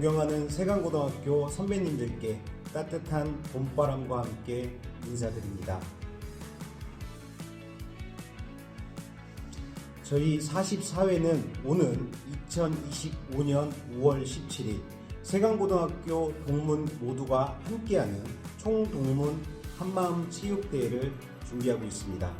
존경하는 세강고등학교 선배님들께 따뜻한 봄바람과 함께 인사드립니다. 저희 44회는 오는 2025년 5월 17일 세강고등학교 동문 모두가 함께하는 총동문 한마음 체육대회를 준비하고 있습니다.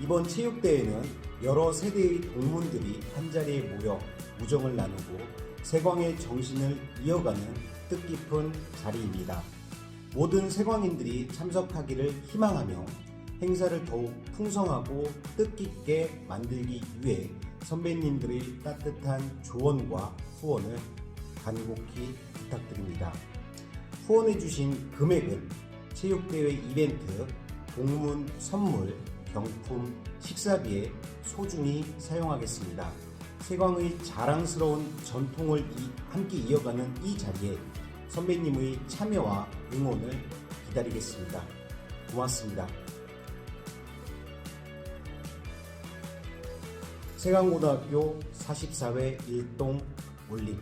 이번 체육대회는 여러 세대의 동문들이 한자리에 모여 우정을 나누고 세광의 정신을 이어가는 뜻깊은 자리입니다. 모든 세광인들이 참석하기를 희망하며 행사를 더욱 풍성하고 뜻깊게 만들기 위해 선배님들의 따뜻한 조언과 후원을 간곡히 부탁드립니다. 후원해주신 금액은 체육대회 이벤트, 동문 선물, 경품, 식사비에 소중히 사용하겠습니다. 세광의 자랑스러운 전통을 이- 함께 이어가는 이 자리에 선배님의 참여와 응원을 기다리겠습니다. 고맙습니다. 세강고등학교 44회 일동 올림